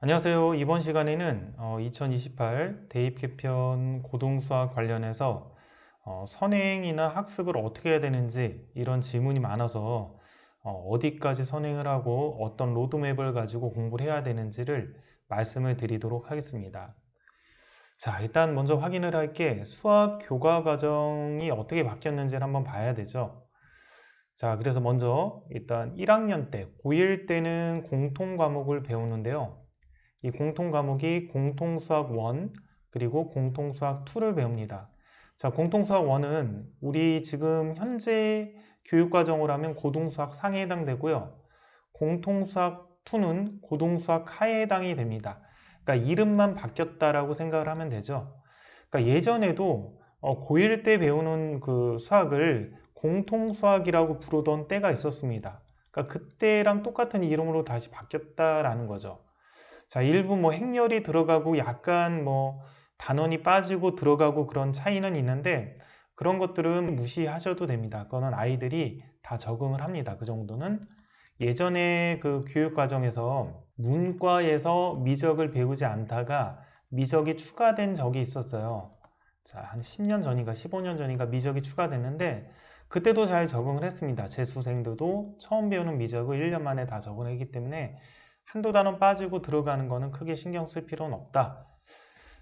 안녕하세요. 이번 시간에는 어, 2028 대입 개편 고등수학 관련해서 어, 선행이나 학습을 어떻게 해야 되는지 이런 질문이 많아서 어, 디까지 선행을 하고 어떤 로드맵을 가지고 공부를 해야 되는지를 말씀을 드리도록 하겠습니다. 자, 일단 먼저 확인을 할 게 수학 교과 과정이 어떻게 바뀌었는지를 한번 봐야 되죠. 자, 그래서 먼저 일단 1학년 때, 고1 때는 공통 과목을 배우는데요. 이 공통 과목이 공통수학 1 그리고 공통수학 2를 배웁니다. 자, 공통수학 1은 우리 지금 현재 교육과정으로 하면 고등수학 상에 해당되고요. 공통수학 2는 고등수학 하에 해당이 됩니다. 그러니까 이름만 바뀌었다라고 생각을 하면 되죠. 그러니까 예전에도 어, 고1 때 배우는 그 수학을 공통수학이라고 부르던 때가 있었습니다. 그러니까 그때랑 똑같은 이름으로 다시 바뀌었다라는 거죠. 자, 일부 뭐 행렬이 들어가고 약간 뭐 단원이 빠지고 들어가고 그런 차이는 있는데 그런 것들은 무시하셔도 됩니다. 그거는 아이들이 다 적응을 합니다. 그 정도는 예전에 그 교육 과정에서 문과에서 미적을 배우지 않다가 미적이 추가된 적이 있었어요. 자, 한 10년 전인가 15년 전인가 미적이 추가됐는데 그때도 잘 적응을 했습니다. 재수생들도 처음 배우는 미적을 1년 만에 다 적응을 했기 때문에 한두 단원 빠지고 들어가는 거는 크게 신경 쓸 필요는 없다.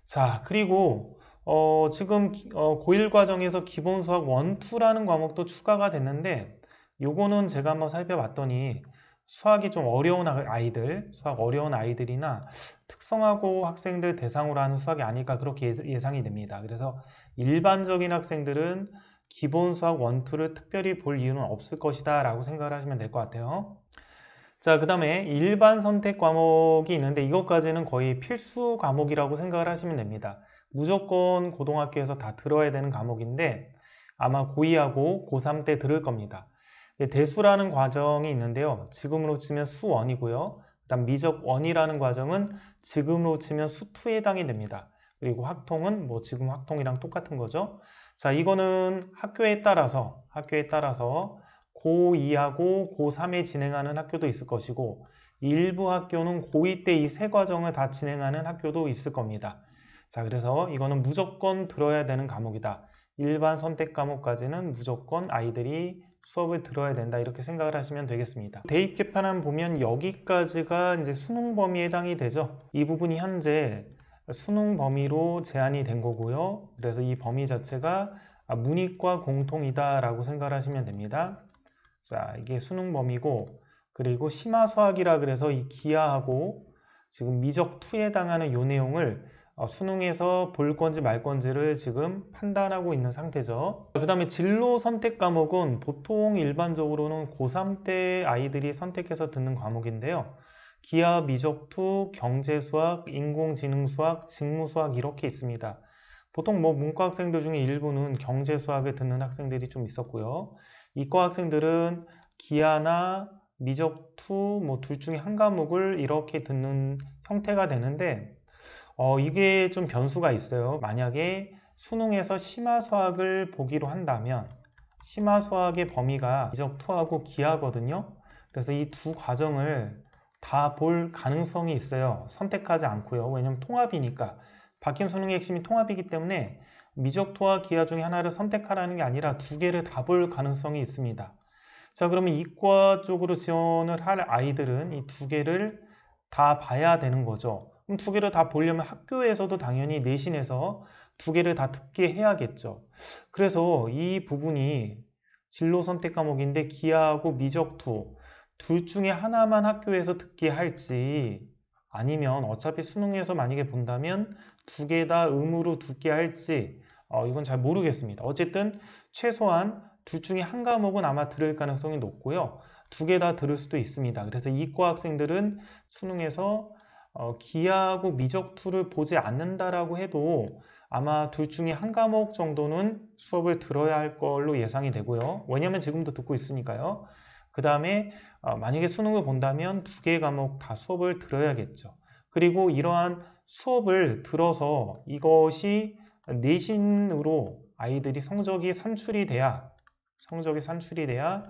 자, 그리고 어, 지금 어, 고1 과정에서 기본 수학 1, 2라는 과목도 추가가 됐는데 요거는 제가 한번 살펴봤더니 수학이 좀 어려운 아이들, 수학 어려운 아이들이나 특성화고 학생들 대상으로 하는 수학이 아닐까 그렇게 예상이 됩니다. 그래서 일반적인 학생들은 기본 수학 1, 2를 특별히 볼 이유는 없을 것이다 라고 생각을 하시면 될 것 같아요. 자, 그 다음에 일반 선택 과목이 있는데 이것까지는 거의 필수 과목이라고 생각을 하시면 됩니다. 무조건 고등학교에서 다 들어야 되는 과목인데 아마 고2하고 고3 때 들을 겁니다. 대수라는 과정이 있는데요. 지금으로 치면 수1이고요. 그다음 미적1이라는 과정은 지금으로 치면 수2에 해당이 됩니다. 그리고 학통은 뭐 지금 학통이랑 똑같은 거죠. 자, 이거는 학교에 따라서 학교에 따라서 고2하고 고3에 진행하는 학교도 있을 것이고 일부 학교는 고2 때 이 세 과정을 다 진행하는 학교도 있을 겁니다. 자, 그래서 이거는 무조건 들어야 되는 과목이다. 일반 선택 과목까지는 무조건 아이들이 수업을 들어야 된다 이렇게 생각을 하시면 되겠습니다. 대입 개편안 보면 여기까지가 이제 수능 범위에 해당이 되죠. 이 부분이 현재 수능 범위로 제한이 된 거고요. 그래서 이 범위 자체가 문이과 공통이다 라고 생각을 하시면 됩니다. 자, 이게 수능 범위고 그리고 심화 수학이라 그래서 이 기하하고 지금 미적 투에 해당하는 요 내용을 어, 수능에서 볼 건지 말 건지를 지금 판단하고 있는 상태죠. 그 다음에 진로 선택 과목은 보통 일반적으로는 고3 때 아이들이 선택해서 듣는 과목인데요. 기하, 미적투, 경제수학, 인공지능수학, 직무수학 이렇게 있습니다. 보통 뭐 문과 학생들 중에 일부는 경제수학을 듣는 학생들이 좀 있었고요. 이과 학생들은 기하나 미적투 뭐 둘 중에 한 과목을 이렇게 듣는 형태가 되는데 어, 이게 좀 변수가 있어요. 만약에 수능에서 심화 수학을 보기로 한다면 심화 수학의 범위가 미적투하고 기하거든요. 그래서 이 두 과정을 다 볼 가능성이 있어요. 선택하지 않고요. 왜냐면 통합이니까. 바뀐 수능의 핵심이 통합이기 때문에 미적투와 기하 중에 하나를 선택하라는 게 아니라 두 개를 다 볼 가능성이 있습니다. 자, 그러면 이과 쪽으로 지원을 할 아이들은 이 두 개를 다 봐야 되는 거죠. 그럼 두 개를 다 보려면 학교에서도 당연히 내신에서 두 개를 다 듣게 해야겠죠. 그래서 이 부분이 진로 선택 과목인데 기하하고 미적투 둘 중에 하나만 학교에서 듣게 할지 아니면 어차피 수능에서 만약에 본다면 두 개다 의무로 듣게 할지 어, 이건 잘 모르겠습니다. 어쨌든 최소한 둘 중에 한 과목은 아마 들을 가능성이 높고요. 두 개 다 들을 수도 있습니다. 그래서 이과 학생들은 수능에서 어, 기하하고 미적투를 보지 않는다라고 해도 아마 둘 중에 한 과목 정도는 수업을 들어야 할 걸로 예상이 되고요. 왜냐하면 지금도 듣고 있으니까요. 그 다음에 어, 만약에 수능을 본다면 두 개 과목 다 수업을 들어야겠죠. 그리고 이러한 수업을 들어서 이것이 내신으로 아이들이 성적이 산출이 돼야 성적이 산출이 돼야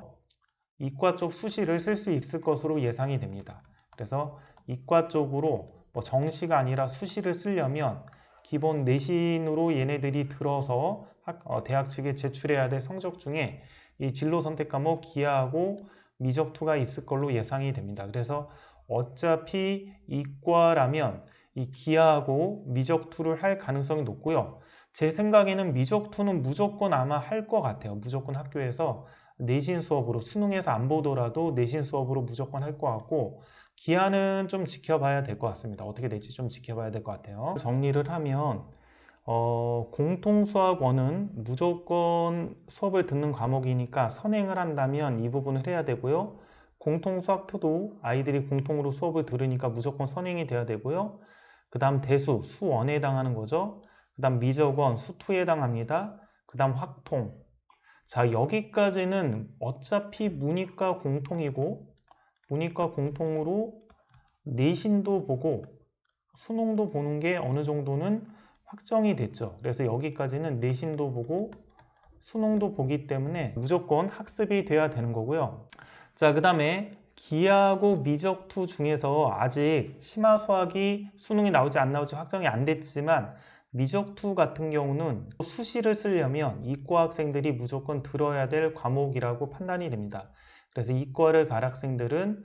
이과 쪽 수시를 쓸 수 있을 것으로 예상이 됩니다. 그래서 이과 쪽으로 뭐 정시가 아니라 수시를 쓰려면 기본 내신으로 얘네들이 들어서 학- 어, 대학 측에 제출해야 될 성적 중에 이 진로 선택 과목 기하하고 미적투가 있을 걸로 예상이 됩니다. 그래서 어차피 이과라면 이 기하하고 미적투를 할 가능성이 높고요. 제 생각에는 미적투는 무조건 아마 할 것 같아요. 무조건 학교에서 내신 수업으로 수능에서 안 보더라도 내신 수업으로 무조건 할 것 같고 기한은 좀 지켜봐야 될 것 같습니다. 어떻게 될지 좀 지켜봐야 될 것 같아요. 정리를 하면 어, 공통수학원은 무조건 수업을 듣는 과목이니까 선행을 한다면 이 부분을 해야 되고요. 공통수학2도 아이들이 공통으로 수업을 들으니까 무조건 선행이 돼야 되고요. 그 다음 대수, 수원에 해당하는 거죠. 그 다음 미적원, 수2에 해당합니다. 그 다음 확통. 자, 여기까지는 어차피 문이과 공통이고, 문이과 공통으로 내신도 보고, 수능도 보는 게 어느 정도는 확정이 됐죠. 그래서 여기까지는 내신도 보고, 수능도 보기 때문에 무조건 학습이 돼야 되는 거고요. 자, 그 다음에 기하고 미적투 중에서 아직 심화 수학이 수능이 나오지 안 나올지 확정이 안 됐지만 미적투 같은 경우는 수시를 쓰려면 이과 학생들이 무조건 들어야 될 과목이라고 판단이 됩니다. 그래서 이과를 갈 학생들은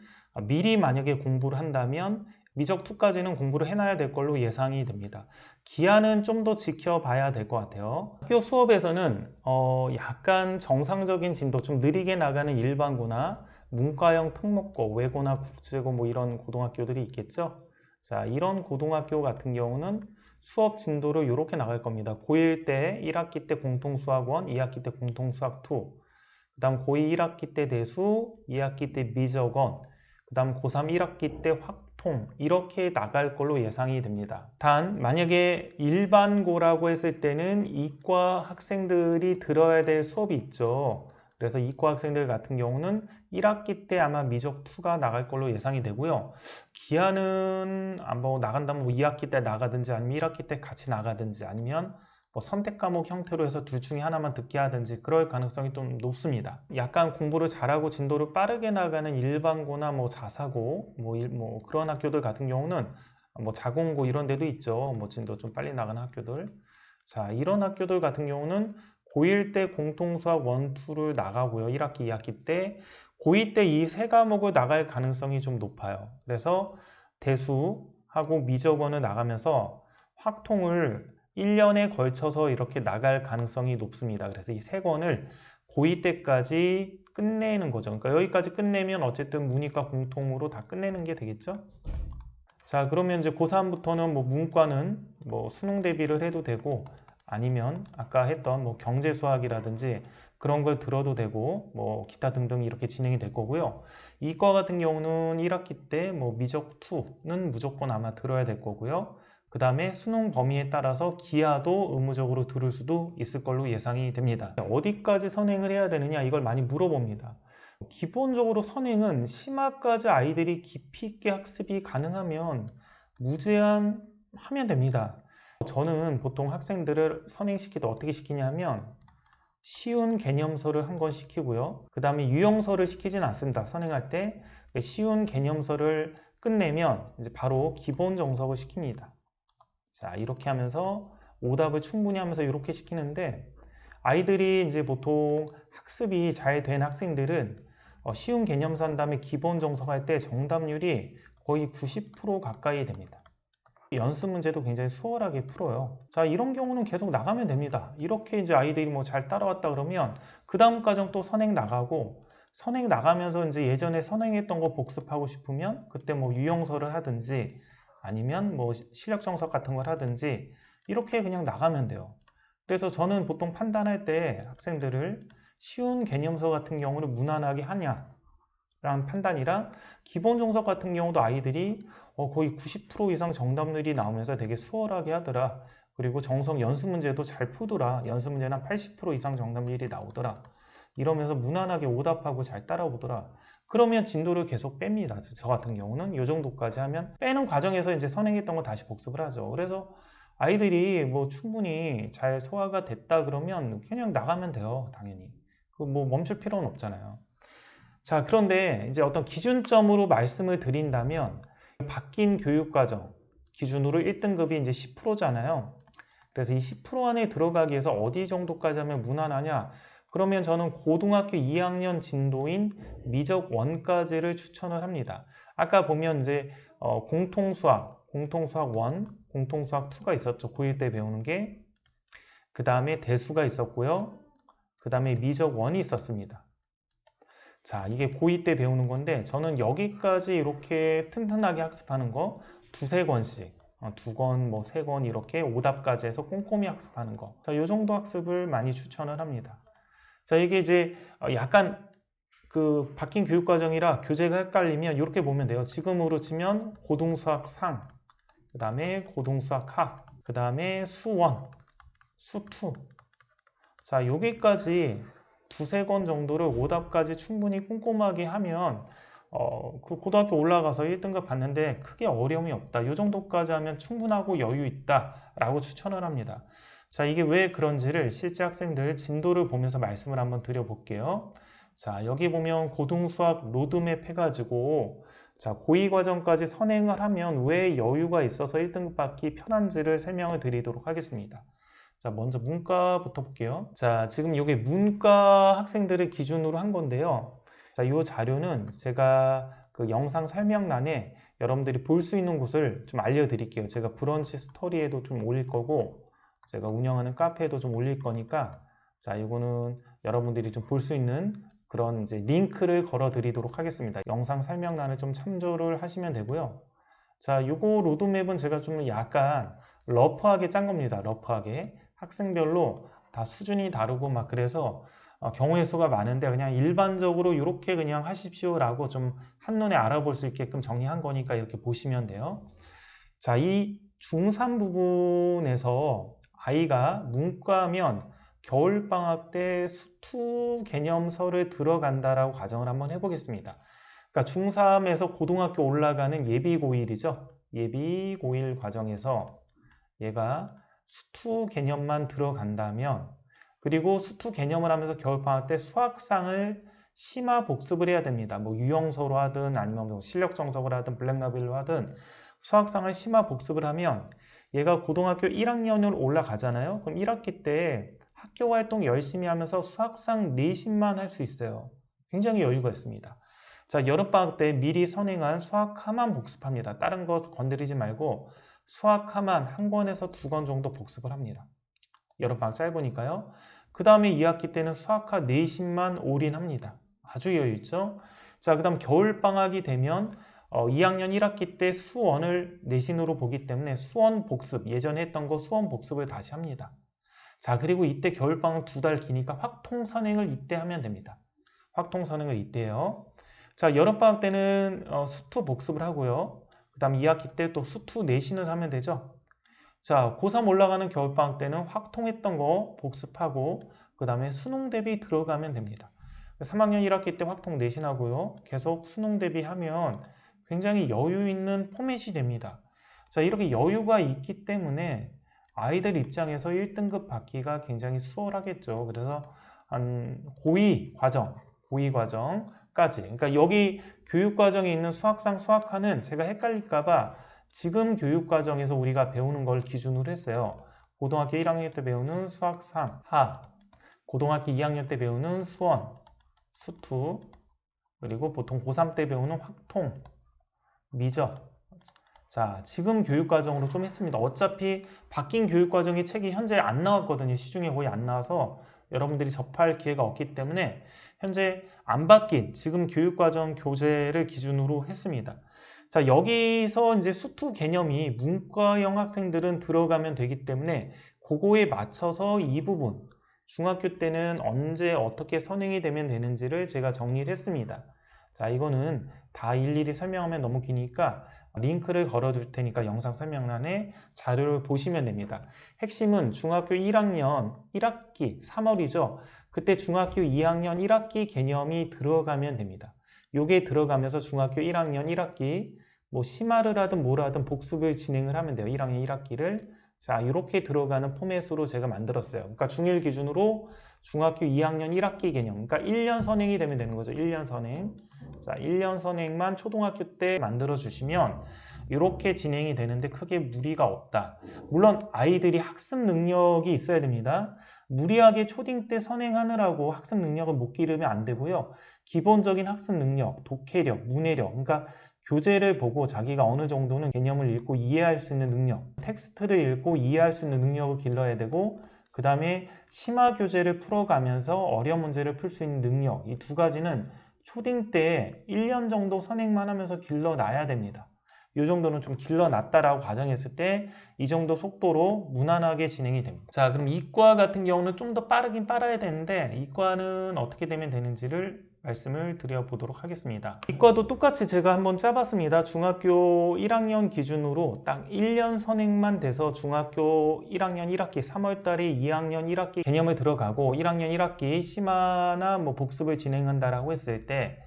미리 만약에 공부를 한다면 미적투까지는 공부를 해놔야 될 걸로 예상이 됩니다. 기한은 좀 더 지켜봐야 될 것 같아요. 학교 수업에서는 어 약간 정상적인 진도 좀 느리게 나가는 일반고나 문과형 특목고, 외고나 국제고 뭐 이런 고등학교들이 있겠죠. 자, 이런 고등학교 같은 경우는 수업 진도를 이렇게 나갈 겁니다. 고1 때 1학기 때 공통수학원, 2학기 때 공통수학2, 그 다음 고2 1학기 때 대수, 2학기 때 미적원, 그 다음 고3 1학기 때 확통 이렇게 나갈 걸로 예상이 됩니다. 단 만약에 일반고라고 했을 때는 이과 학생들이 들어야 될 수업이 있죠. 그래서 이과 학생들 같은 경우는 1학기 때 아마 미적 2가 나갈 걸로 예상이 되고요. 기한은 뭐 나간다면 뭐 2학기 때 나가든지 아니면 1학기 때 같이 나가든지 아니면 뭐 선택 과목 형태로 해서 둘 중에 하나만 듣게 하든지 그럴 가능성이 좀 높습니다. 약간 공부를 잘하고 진도를 빠르게 나가는 일반고나 뭐 자사고 뭐, 일, 뭐 그런 학교들 같은 경우는 뭐 자공고 이런 데도 있죠. 뭐 진도 좀 빨리 나가는 학교들. 자, 이런 학교들 같은 경우는 고1 때 공통수학 1, 2를 나가고요. 1학기, 2학기 때 고2 때 이 세 과목을 나갈 가능성이 좀 높아요. 그래서 대수하고 미적원을 나가면서 확통을 1년에 걸쳐서 이렇게 나갈 가능성이 높습니다. 그래서 이 세 권을 고2 때까지 끝내는 거죠. 그러니까 여기까지 끝내면 어쨌든 문이과 공통으로 다 끝내는 게 되겠죠. 자, 그러면 이제 고3부터는 뭐 문과는 뭐 수능 대비를 해도 되고 아니면 아까 했던 뭐 경제 수학이라든지 그런 걸 들어도 되고 뭐 기타 등등 이렇게 진행이 될 거고요. 이과 같은 경우는 1학기 때 뭐 미적 2는 무조건 아마 들어야 될 거고요. 그 다음에 수능 범위에 따라서 기하도 의무적으로 들을 수도 있을 걸로 예상이 됩니다. 어디까지 선행을 해야 되느냐 이걸 많이 물어봅니다. 기본적으로 선행은 심화까지 아이들이 깊이 있게 학습이 가능하면 무제한 하면 됩니다. 저는 보통 학생들을 선행시킬 때 어떻게 시키냐면 쉬운 개념서를 한 권 시키고요. 그 다음에 유형서를 시키진 않습니다. 선행할 때 쉬운 개념서를 끝내면 이제 바로 기본 정석을 시킵니다. 자, 이렇게 하면서 오답을 충분히 하면서 이렇게 시키는데 아이들이 이제 보통 학습이 잘 된 학생들은 어, 쉬운 개념서 한 다음에 기본 정석 할 때 정답률이 거의 90% 가까이 됩니다. 연습 문제도 굉장히 수월하게 풀어요. 자, 이런 경우는 계속 나가면 됩니다. 이렇게 이제 아이들이 뭐 잘 따라왔다 그러면 그 다음 과정 또 선행 나가고 선행 나가면서 이제 예전에 선행했던 거 복습하고 싶으면 그때 뭐 유형서를 하든지 아니면 뭐 실력 정석 같은 걸 하든지 이렇게 그냥 나가면 돼요. 그래서 저는 보통 판단할 때 학생들을 쉬운 개념서 같은 경우는 무난하게 하냐 라는 판단이랑 기본 정석 같은 경우도 아이들이 어, 거의 90% 이상 정답률이 나오면서 되게 수월하게 하더라. 그리고 정석 연습 문제도 잘 푸더라. 연습 문제는 한 80% 이상 정답률이 나오더라. 이러면서 무난하게 오답하고 잘 따라오더라. 그러면 진도를 계속 뺍니다. 저 같은 경우는 이 정도까지 하면 빼는 과정에서 이제 선행했던 거 다시 복습을 하죠. 그래서 아이들이 뭐 충분히 잘 소화가 됐다 그러면 그냥 나가면 돼요. 당연히. 그 뭐 멈출 필요는 없잖아요. 자, 그런데 이제 어떤 기준점으로 말씀을 드린다면 바뀐 교육과정, 기준으로 1등급이 이제 10%잖아요. 그래서 이 10% 안에 들어가기 위해서 어디 정도까지 하면 무난하냐? 그러면 저는 고등학교 2학년 진도인 미적 원까지를 추천을 합니다. 아까 보면 이제 어, 공통수학, 공통수학 1, 공통수학 2가 있었죠. 고1 때 배우는 게. 그 다음에 대수가 있었고요. 그 다음에 미적 1이 있었습니다. 자, 이게 고2 때 배우는 건데 저는 여기까지 이렇게 튼튼하게 학습하는 거 두세 권씩 어, 두 권, 뭐 세 권 이렇게 오답까지 해서 꼼꼼히 학습하는 거. 자, 요 정도 학습을 많이 추천을 합니다. 자, 이게 이제 어, 약간 그 바뀐 교육 과정이라 교재가 헷갈리면 이렇게 보면 돼요. 지금으로 치면 고등수학 상, 그 다음에 고등수학 하, 그 다음에 수원, 수투. 자, 여기까지 두세 권 정도를 오답까지 충분히 꼼꼼하게 하면 어, 그 고등학교 올라가서 1등급 받는데 크게 어려움이 없다. 이 정도까지 하면 충분하고 여유 있다. 라고 추천을 합니다. 자, 이게 왜 그런지를 실제 학생들 진도를 보면서 말씀을 한번 드려볼게요. 자, 여기 보면 고등수학 로드맵 해가지고 자, 고2 과정까지 선행을 하면 왜 여유가 있어서 1등급 받기 편한지를 설명을 드리도록 하겠습니다. 자, 먼저 문과부터 볼게요. 자, 지금 이게 문과 학생들을 기준으로 한 건데요. 자, 이 자료는 제가 그 영상 설명란에 여러분들이 볼 수 있는 곳을 좀 알려드릴게요. 제가 브런치 스토리에도 좀 올릴 거고, 제가 운영하는 카페에도 좀 올릴 거니까, 자, 이거는 여러분들이 좀 볼 수 있는 그런 이제 링크를 걸어 드리도록 하겠습니다. 영상 설명란을 좀 참조를 하시면 되고요. 자, 요거 로드맵은 제가 좀 약간 러프하게 짠 겁니다. 러프하게. 학생별로 다 수준이 다르고 막 그래서 어, 경우의 수가 많은데 그냥 일반적으로 이렇게 그냥 하십시오 라고 좀 한눈에 알아볼 수 있게끔 정리한 거니까 이렇게 보시면 돼요. 자, 이 중3 부분에서 아이가 문과면 겨울방학 때 수투 개념서를 들어간다라고 가정을 한번 해보겠습니다. 그러니까 중3에서 고등학교 올라가는 예비 고1이죠. 예비 고1 과정에서 얘가 수투 개념만 들어간다면 그리고 수투 개념을 하면서 겨울방학 때 수학상을 심화 복습을 해야 됩니다. 뭐 유형서로 하든 아니면 뭐 실력 정석을 하든 블랙라벨로 하든 수학상을 심화 복습을 하면 얘가 고등학교 1학년으로 올라가잖아요. 그럼 1학기 때 학교 활동 열심히 하면서 수학상 내신만 할 수 있어요. 굉장히 여유가 있습니다. 자, 여름방학 때 미리 선행한 수학 하만 복습합니다. 다른 거 건드리지 말고 수학 하만 한 권에서 두 권 정도 복습을 합니다. 여름방학 짧으니까요. 그 다음에 2학기 때는 수학과 내신만 올인합니다. 아주 여유 있죠? 자, 그 다음 겨울방학이 되면 어, 2학년 1학기 때 수원을 내신으로 보기 때문에 수원 복습, 예전에 했던 거 수원 복습을 다시 합니다. 자, 그리고 이때 겨울방학 두 달 기니까 확통선행을 이때 하면 됩니다. 확통선행을 이때 해요. 자, 여름방학 때는 어, 수투 복습을 하고요. 그 다음 2학기 때 또 수투 내신을 하면 되죠. 자, 고3 올라가는 겨울방학 때는 확 통했던 거 복습하고 그 다음에 수능 대비 들어가면 됩니다. 3학년 1학기 때 확통 내신하고요. 계속 수능 대비하면 굉장히 여유 있는 포맷이 됩니다. 자, 이렇게 여유가 있기 때문에 아이들 입장에서 1등급 받기가 굉장히 수월하겠죠. 그래서 한 고2 과정, 고2 과정 까지. 그러니까 여기 교육 과정에 있는 수학상 수학하는 제가 헷갈릴까봐 지금 교육 과정에서 우리가 배우는 걸 기준으로 했어요. 고등학교 1학년 때 배우는 수학 3, 하, 고등학교 2학년 때 배우는 수원, 수투, 그리고 보통 고3 때 배우는 확통, 미적. 자, 지금 교육 과정으로 좀 했습니다. 어차피 바뀐 교육 과정의 책이 현재 안 나왔거든요. 시중에 거의 안 나와서 여러분들이 접할 기회가 없기 때문에 현재 안 바뀐 지금 교육 과정 교재를 기준으로 했습니다. 자, 여기서 이제 수투 개념이 문과형 학생들은 들어가면 되기 때문에 그거에 맞춰서 이 부분 중학교 때는 언제 어떻게 선행이 되면 되는지를 제가 정리를 했습니다. 자, 이거는 다 일일이 설명하면 너무 기니까 링크를 걸어둘 테니까 영상 설명란에 자료를 보시면 됩니다. 핵심은 중학교 1학년 1학기 3월이죠. 그때 중학교 2학년 1학기 개념이 들어가면 됩니다. 요게 들어가면서 중학교 1학년 1학기 뭐 심화를 하든 뭘 하든 복습을 진행을 하면 돼요. 1학년 1학기를. 자, 이렇게 들어가는 포맷으로 제가 만들었어요. 그러니까 중1 기준으로 중학교 2학년 1학기 개념. 그러니까 1년 선행이 되면 되는 거죠. 1년 선행. 자, 1년 선행만 초등학교 때 만들어 주시면 이렇게 진행이 되는데 크게 무리가 없다. 물론 아이들이 학습 능력이 있어야 됩니다. 무리하게 초딩 때 선행하느라고 학습 능력을 못 기르면 안 되고요. 기본적인 학습 능력, 독해력, 문해력, 그러니까 교재를 보고 자기가 어느 정도는 개념을 읽고 이해할 수 있는 능력, 텍스트를 읽고 이해할 수 있는 능력을 길러야 되고, 그 다음에 심화 교재를 풀어가면서 어려운 문제를 풀 수 있는 능력, 이 두 가지는 초딩 때 1년 정도 선행만 하면서 길러놔야 됩니다. 이 정도는 좀 길러놨다라고 가정했을 때 이 정도 속도로 무난하게 진행이 됩니다. 자, 그럼 이과 같은 경우는 좀 더 빠르긴 빨아야 되는데 이과는 어떻게 되면 되는지를 말씀을 드려보도록 하겠습니다. 이과도 똑같이 제가 한번 짜봤습니다. 중학교 1학년 기준으로 딱 1년 선행만 돼서 중학교 1학년 1학기 3월달에 2학년 1학기 개념을 들어가고 1학년 1학기 심화나 뭐 복습을 진행한다라고 했을 때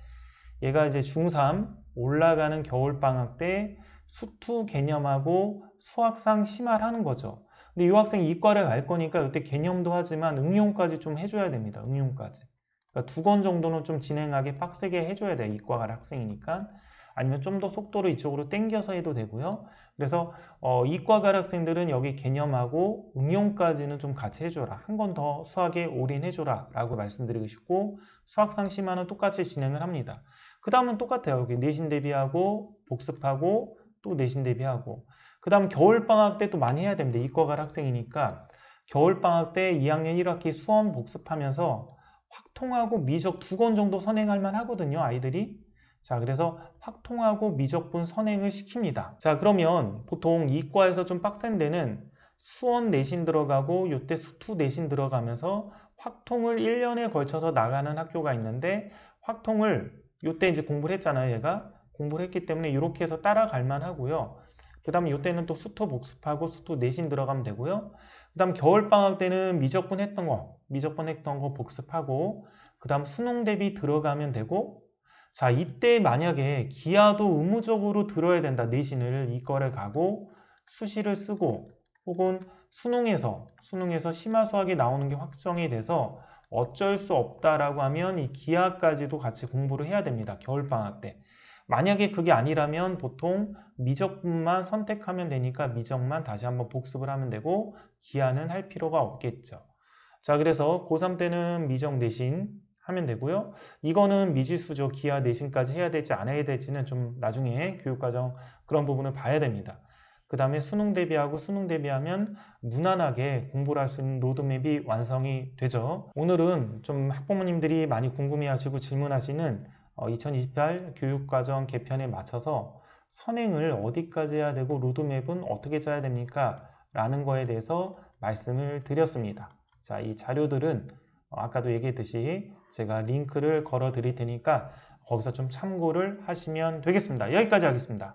얘가 이제 중3 올라가는 겨울방학 때 수투 개념하고 수학상 심화를 하는 거죠. 근데 이 학생이 이과를 갈 거니까 이때 개념도 하지만 응용까지 좀 해줘야 됩니다. 응용까지. 그러니까 두 권 정도는 좀 진행하게 빡세게 해줘야 돼요. 이과 갈 학생이니까. 아니면 좀 더 속도를 이쪽으로 당겨서 해도 되고요. 그래서 어, 이과 갈 학생들은 여기 개념하고 응용까지는 좀 같이 해줘라. 한번더 수학에 올인해줘라 라고 말씀드리고 싶고 수학상 심화는 똑같이 진행을 합니다. 그 다음은 똑같아요. 여기 내신 대비하고 복습하고 또 내신 대비하고 그 다음 겨울방학 때 또 많이 해야 됩니다. 이과 갈 학생이니까 겨울방학 때 2학년 1학기 수험 복습하면서 확통하고 미적 두 권 정도 선행할 만 하거든요. 아이들이. 자, 그래서 확통하고 미적분 선행을 시킵니다. 자, 그러면 보통 이과에서 좀 빡센 데는 수원 내신 들어가고 요때 수투 내신 들어가면서 확통을 1년에 걸쳐서 나가는 학교가 있는데 확통을 요때 이제 공부를 했잖아요. 얘가 공부를 했기 때문에 이렇게 해서 따라갈 만 하고요. 그 다음에 요때는 또 수투 복습하고 수투 내신 들어가면 되고요. 그 다음 겨울방학 때는 미적분 했던 거, 미적분 했던 거 복습하고 그 다음 수능 대비 들어가면 되고 자 이때 만약에 기하도 의무적으로 들어야 된다 내신을 이거를 가고 수시를 쓰고 혹은 수능에서 수능에서 심화 수학이 나오는 게 확정이 돼서 어쩔 수 없다라고 하면 이 기하까지도 같이 공부를 해야 됩니다 겨울방학 때 만약에 그게 아니라면 보통 미적분만 선택하면 되니까 미적만 다시 한번 복습을 하면 되고 기하는 할 필요가 없겠죠. 자, 그래서 고3 때는 미적 내신 하면 되고요. 이거는 미지수죠. 기하 내신까지 해야 될지 안 해야 될지는 좀 나중에 교육과정 그런 부분을 봐야 됩니다. 그 다음에 수능 대비하고 수능 대비하면 무난하게 공부를 할 수 있는 로드맵이 완성이 되죠. 오늘은 좀 학부모님들이 많이 궁금해하시고 질문하시는 2028 어, 교육과정 개편에 맞춰서 선행을 어디까지 해야 되고 로드맵은 어떻게 짜야 됩니까? 라는 거에 대해서 말씀을 드렸습니다. 자, 이 자료들은 어, 아까도 얘기했듯이 제가 링크를 걸어 드릴 테니까 거기서 좀 참고를 하시면 되겠습니다. 여기까지 하겠습니다.